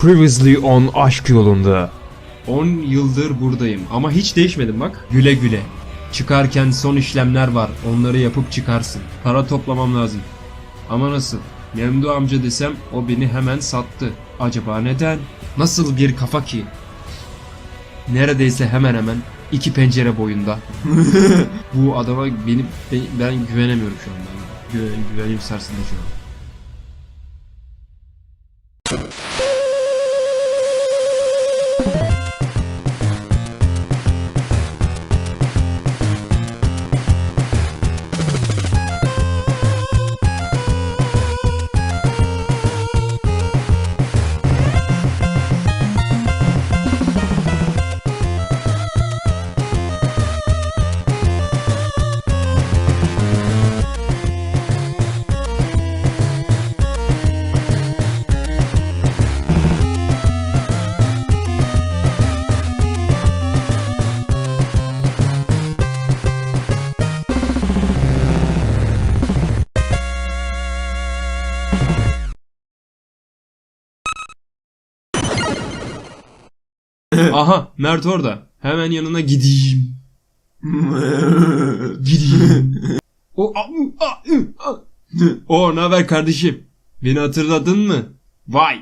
Previously on Aşk Yolunda. 10 yıldır buradayım ama hiç değişmedim bak. Güle güle. Çıkarken son işlemler var. Onları yapıp çıkarsın. Para toplamam lazım. Ama nasıl? Memdu amca desem o beni hemen sattı. Acaba neden? Nasıl bir kafa ki? Neredeyse hemen hemen iki pencere boyunda. Bu adama benim ben, ben güvenemiyorum şu an. Ben güven, güvenim sarsıldı şu an. Aha Mert orada. Hemen yanına gideyim. Gideyim. O a, a, a. O ne haber kardeşim? Beni hatırladın mı? Vay.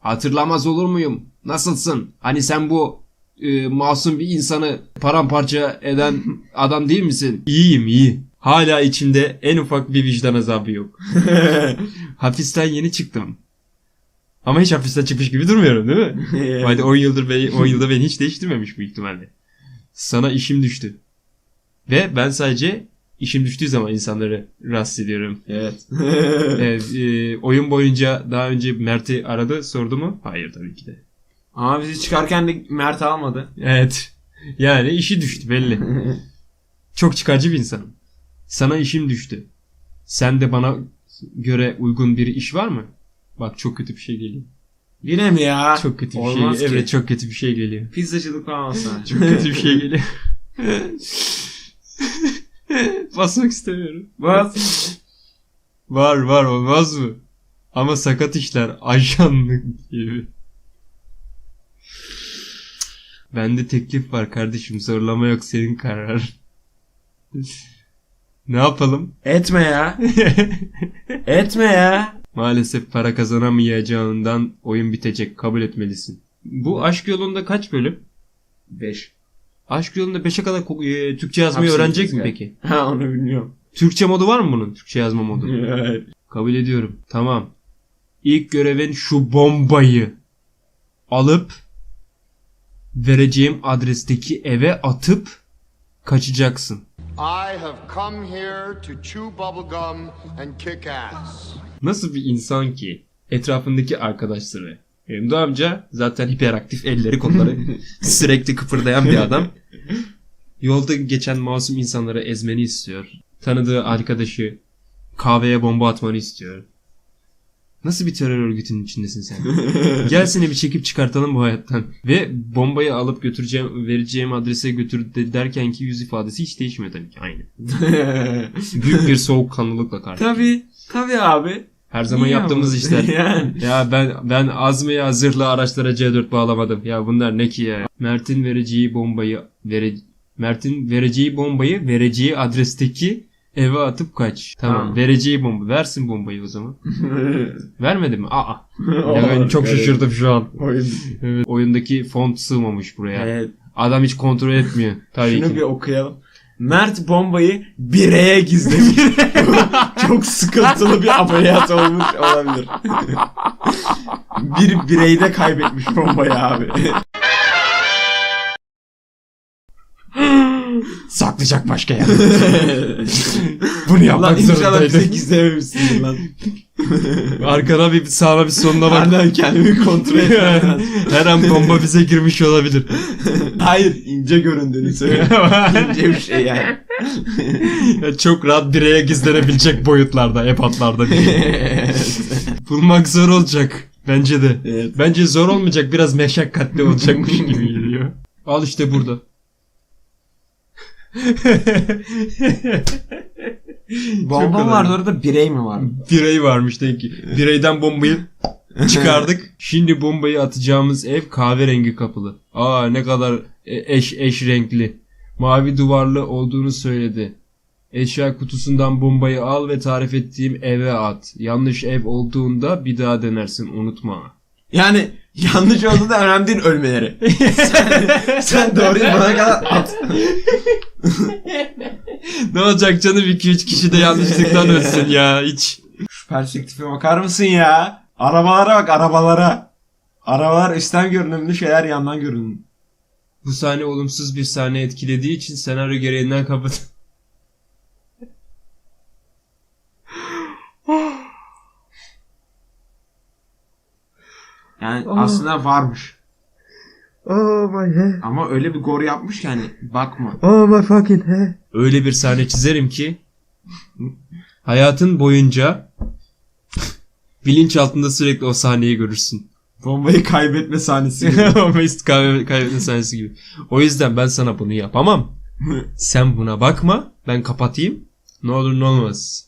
Hatırlamaz olur muyum? Nasılsın? Hani sen bu e, masum bir insanı paramparça eden adam değil misin? İyiyim iyi. Hala içimde en ufak bir vicdan azabı yok. Hapisten yeni çıktım. Ama hiç hapisten çıkmış gibi durmuyorum değil mi? Hadi 10 yıldır beni, 10 yılda beni hiç değiştirmemiş bu ihtimalle. Sana işim düştü. Ve ben sadece işim düştüğü zaman insanları rahatsız ediyorum. Evet. Evet, e, oyun boyunca daha önce Mert'i aradı sordu mu? Hayır tabii ki de. Ama bizi çıkarken de Mert almadı. Evet. Yani işi düştü belli. Çok çıkarcı bir insanım. Sana işim düştü. Sen de bana göre uygun bir iş var mı? Bak çok kötü bir şey geliyor. Yine mi ya? Çok kötü bir Olmaz şey. ki. Evet çok kötü bir şey geliyor. Pizzacılık falan olsa. Çok kötü bir şey geliyor. Basmak istemiyorum. Bas. Var var olmaz mı? Ama sakat işler ajanlık gibi. Bende teklif var kardeşim zorlama yok senin karar. ne yapalım? Etme ya. Etme ya. Maalesef para kazanamayacağından oyun bitecek kabul etmelisin. Bu aşk yolunda kaç bölüm? 5. Aşk yolunda 5'e kadar e, Türkçe yazmayı Hapsi öğrenecek mi peki? Ha onu bilmiyorum. Türkçe modu var mı bunun? Türkçe yazma modu. Evet. Kabul ediyorum. Tamam. İlk görevin şu bombayı alıp vereceğim adresteki eve atıp kaçacaksın. I have come here to chew bubblegum and kick ass. Nasıl bir insan ki etrafındaki arkadaşları Emdo amca zaten hiperaktif elleri kolları sürekli kıpırdayan bir adam. Yolda geçen masum insanları ezmeni istiyor. Tanıdığı arkadaşı kahveye bomba atmanı istiyor. Nasıl bir terör örgütünün içindesin sen? Gel seni bir çekip çıkartalım bu hayattan. Ve bombayı alıp götüreceğim, vereceğim adrese götür de- derken ki yüz ifadesi hiç değişmiyor tabii ki. Aynı. Büyük bir soğukkanlılıkla karşı. tabii. Tabii abi. Her zaman Niye yaptığımız ama? işler. yani. Ya ben ben Azmi'ye zırhlı araçlara C4 bağlamadım. Ya bunlar ne ki ya? Mert'in vereceği bombayı vere Mert'in vereceği bombayı vereceği adresteki eve atıp kaç. Tamam. Tamam. Vereceği bomba. Versin bombayı o zaman. Vermedi mi? Aa. Ya Oo, ben çok evet. şaşırdım şu an. Oyun. Evet. Oyundaki font sığmamış buraya. Evet. Adam hiç kontrol etmiyor. Tabii Şunu ki. bir okuyalım. Mert bombayı bireye gizlemiş. Çok sıkıntılı bir ameliyat olmuş olabilir. bir bireyde kaybetmiş bombayı abi. Saklayacak başka yer. Bunu lan yapmak inşallah zorundaydı. bize gizlememişsindir lan. Arkana bir sağına bir sonuna bak. Benden kendimi kontrol etmem. Her an bomba bize girmiş olabilir. Hayır ince göründüğünü söyle. ince bir şey yani. Ya Çok rahat bireye gizlenebilecek boyutlarda, epatlarda bir şey. Bulmak zor olacak. Bence de. Evet. Bence zor olmayacak, biraz meşakkatli olacakmış gibi geliyor. Al işte burada. Bomba mı vardı orada birey mi vardı? Birey varmış demek ki. Bireyden bombayı çıkardık. Şimdi bombayı atacağımız ev kahverengi kapılı. Aa ne kadar e- eş eş renkli. Mavi duvarlı olduğunu söyledi. Eşya kutusundan bombayı al ve tarif ettiğim eve at. Yanlış ev olduğunda bir daha denersin unutma. Yani yanlış oldu da önemli değil ölmeleri. sen, sen doğruyu bana kadar at. ne olacak canım 2-3 kişi de yanlışlıktan ölsün ya hiç. Şu perspektife bakar mısın ya? Arabalara bak arabalara. Arabalar üstten görünümlü şeyler yandan görünümlü. Bu sahne olumsuz bir sahne etkilediği için senaryo gereğinden kapat. Yani aslında varmış. Oh my head. Ama öyle bir gor yapmış ki hani bakma. Oh my fucking head. Öyle bir sahne çizerim ki hayatın boyunca bilinç altında sürekli o sahneyi görürsün. Bombayı kaybetme sahnesi gibi. kahve, kaybetme sahnesi gibi. O yüzden ben sana bunu yapamam. Sen buna bakma. Ben kapatayım. Ne olur ne olmaz.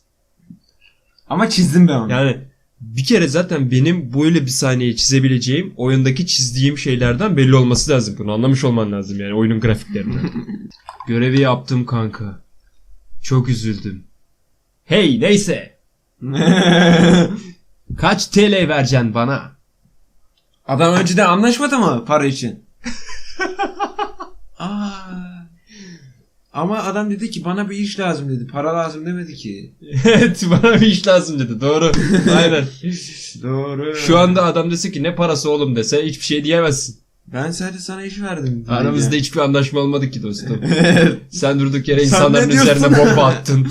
Ama çizdim ben onu. Yani bir kere zaten benim böyle bir sahneyi çizebileceğim oyundaki çizdiğim şeylerden belli olması lazım. Bunu anlamış olman lazım yani oyunun grafiklerinden. Görevi yaptım kanka. Çok üzüldüm. Hey neyse. Kaç TL vereceksin bana? Adam önceden anlaşmadı mı para için? Aa. Ama adam dedi ki bana bir iş lazım dedi. Para lazım demedi ki. evet bana bir iş lazım dedi. Doğru. Aynen. Doğru. Şu anda adam dese ki ne parası oğlum dese hiçbir şey diyemezsin. ben sadece sana iş verdim. dedi Aramızda ya. hiçbir anlaşma olmadı ki dostum. Evet. Sen durduk yere Sen insanların ne diyorsun? üzerine bomba attın.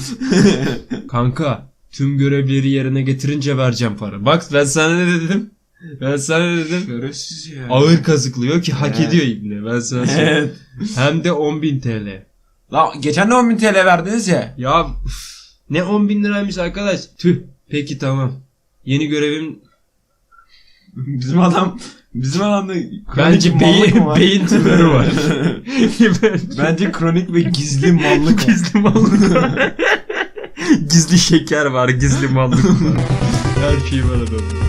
Kanka tüm görevleri yerine getirince vereceğim para. Bak ben sana ne dedim? Ben sana ne dedim? Şerefsiz ya. Ağır kazıklıyor ki hak Evet. ediyor ibne. Ben sana söyleyeyim. Evet. Hem de 10.000 TL. La geçen de 10.000 TL verdiniz ya. Ya üf, ne 10.000 liraymış arkadaş. Tüh. Peki tamam. Yeni görevim Bizim adam bizim adamda kronik bence mallık beyin, mı var? beyin tümörü var. Bence kronik ve gizli mallık var. gizli mallık var. gizli şeker var, gizli mallık var. Her şey var adamda.